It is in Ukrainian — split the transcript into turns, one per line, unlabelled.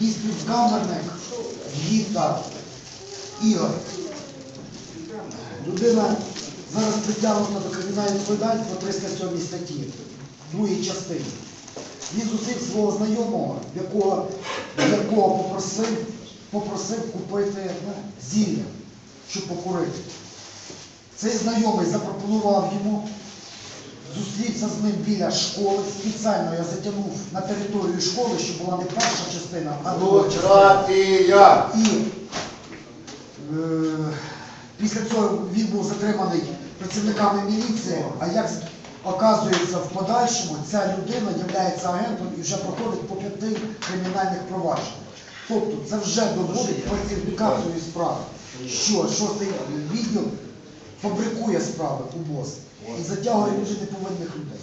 мій співкамерник Гіта Ігор. Людина зараз притягнута до кримінальної відповідальності по 307 статті, другій частині. Він зустрів свого знайомого, якого, якого попросив, попросив купити ну, зілля, щоб покурити. Цей знайомий запропонував йому, зустрівся з ним біля школи. Спеціально я затягнув на територію школи, щоб була не перша частина, а друга частина. І е, після цього він був затриманий працівниками міліції, а як оказується в подальшому, ця людина є агентом і вже проходить по п'яти кримінальних провадженнях. Тобто це вже доводить фальсифікацію справи, що шостий відділ фабрикує справи у БОС і затягує дуже неповинних людей.